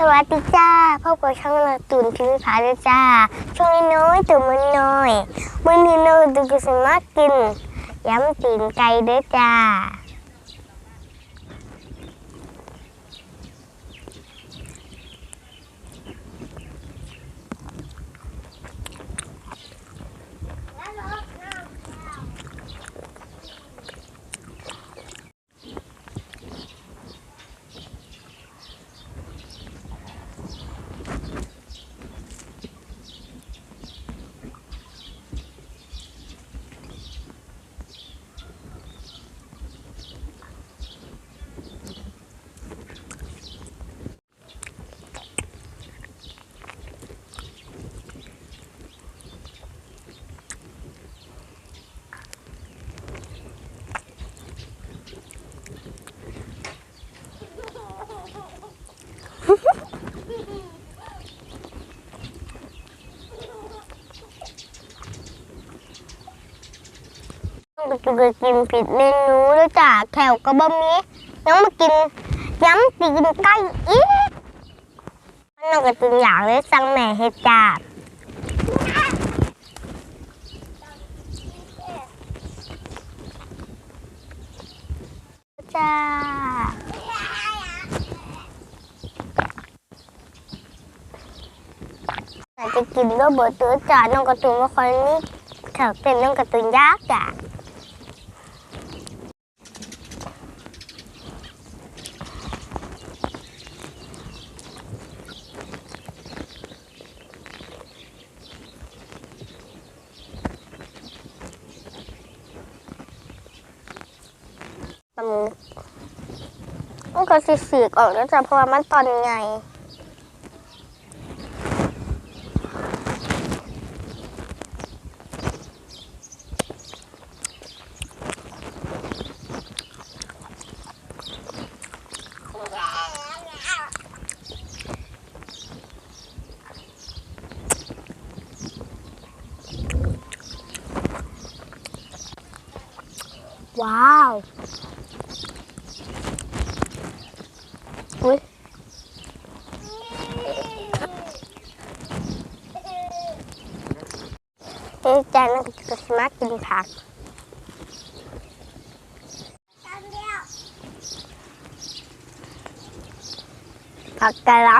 สวัสดีจ้าพบกับช่องเราตุ่นพิมพ์ผาด้วยจ้า ช่วงนี้น้อยตัวมันน้อยมันนี้น้อยตัวก็สมากกินย้ำตีนไก่ด้วยจ้า ไปกินก็กินผิดเมนูด้วยจ้าแถวก็บ่มียังมากินย้ำตีนไก่อีกมันนกกระตุนอย่างเลยสั่งแม่เฮ็ดจ้าจ้าจะกินก็เบอร์ตัวจ้าน้องกระตุนว่าคนนี้แถวเป็นน้องกระตุนยากจ้า มันมันก็สิสีกออกแล้วจ้ะเพราะว่ามันตอนไงว้าว อุ้ยเฮ้ยจานนั่นก็สามารกินผักผักกะหล่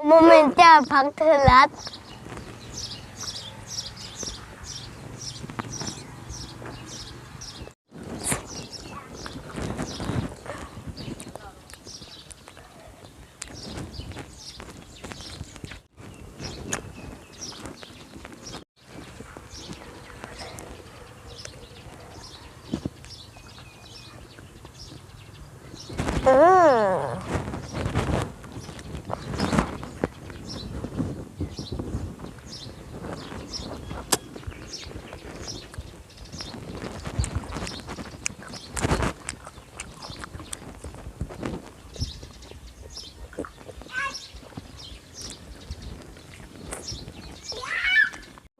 ำโมเมนต์จ้าผักเทอรัส อืม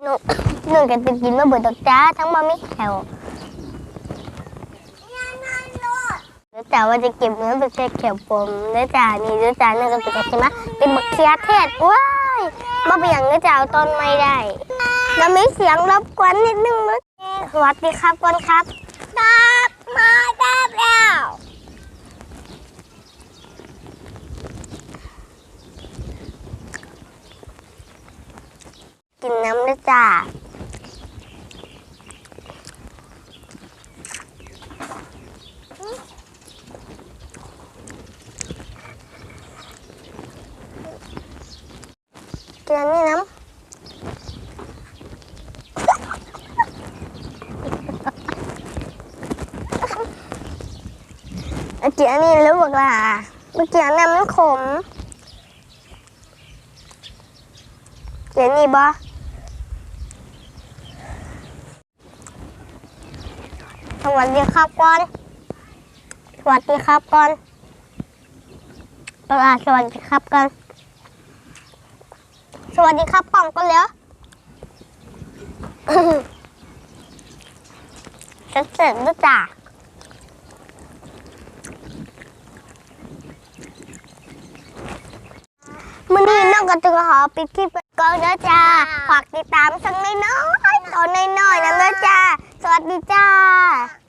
หนูหนูก็จะกินมาเบิดดอกจ้าทั้งมาไม่แถวแต่ว่าจะเก็บเนื้อเป็นแค่เขียวปมเนื้อจานี่เนื้อจานี่ก็ติดใช่ไหมเป็นบักเคียเทศว้ายมาเป็นอย่างเนื้อจาเอาต้นไม่ได้แล้วมีเสียงรบกวนนิดนึงนะสวัสดีครับก่อนครับครับมาได้แล้ว กินน้ำด้วยจ้ากินอันนี้น้ำเกินอันนี้แล้บอกล่ะเมื่อกี้อันนั้นมันขมเกินอันนี้บ่ สวัสดีครับก่อน สวัสดีครับก่อนประกาศสวัสดีครับก่อน สวัสดีครับก่องกันแล้วฉันเสร็จแล้วจ้ะมื่อนี้น้องก็จะขอปิดคลิปก่อนเด้อจ้า ฝากติดตามสักน้อยๆตอนน้อยๆนะเด้อจ้า สวัสดีจ้า